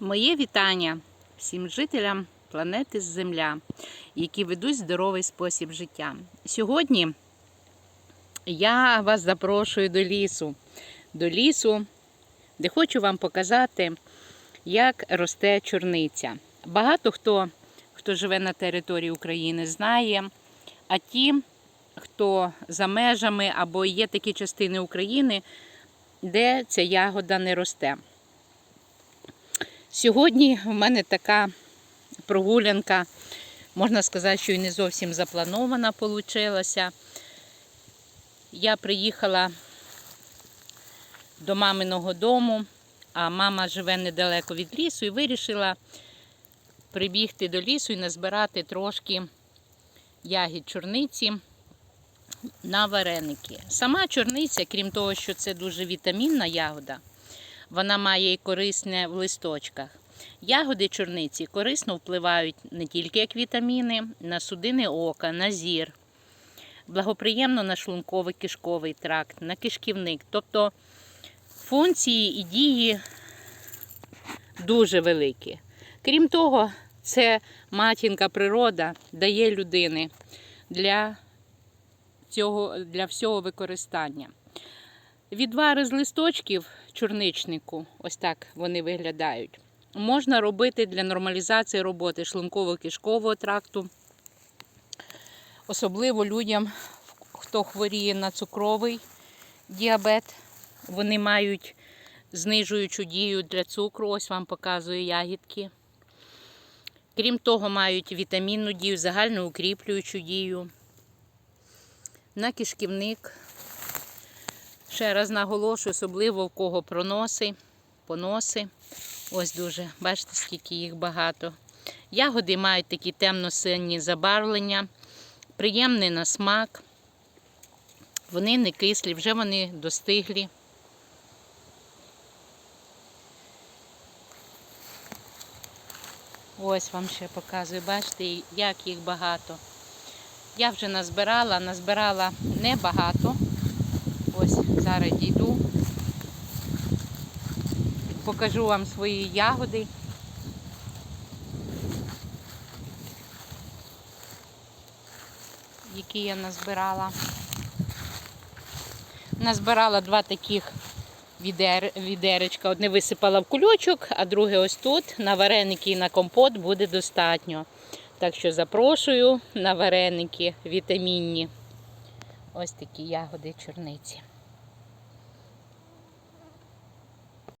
Моє вітання всім жителям планети Земля, які ведуть здоровий спосіб життя. Сьогодні я вас запрошую до лісу, до лісу, де хочу вам показати, як росте чорниця. Багато хто, хто живе на території України, знає, а ті, хто за межами або є такі частини України, де ця ягода не росте. Сьогодні в мене така прогулянка, можна сказати, що і не зовсім запланована получилася. Я приїхала до маминого дому, а мама живе недалеко від лісу і вирішила прибігти до лісу і назбирати трошки ягід чорниці на вареники. Сама чорниця, крім того, що це дуже вітамінна ягода, вона має і корисне в листочках. Ягоди чорниці корисно впливають не тільки як вітаміни, на судини ока, на зір, благоприємно на шлунковий кишковий тракт, на кишківник. Тобто функції і дії дуже великі. Крім того, це матінка природа дає людини для, цього, для всього використання. Відвари з листочків чорничнику, ось так вони виглядають, можна робити для нормалізації роботи шлунково-кишкового тракту, особливо людям, хто хворіє на цукровий діабет. Вони мають знижуючу дію для цукру, ось вам показую ягідки. Крім того, мають вітамінну дію, загальну укріплюючу дію. На кишківник. Ще раз наголошую, особливо в кого проноси, поноси. Ось дуже, бачите, скільки їх багато. Ягоди мають такі темно-синні забарвлення, приємний на смак. Вони не кислі, вже вони достиглі. Ось вам ще показую, бачите, як їх багато. Я вже назбирала, назбирала небагато. Ось зараз дійду. Покажу вам свої ягоди. Які я назбирала. Назбирала два таких відер, відеречка. Одне висипала в кульочок, а друге ось тут. На вареники і на компот буде достатньо. Так що запрошую на вареники вітамінні. Ось такі ягоди чорниці.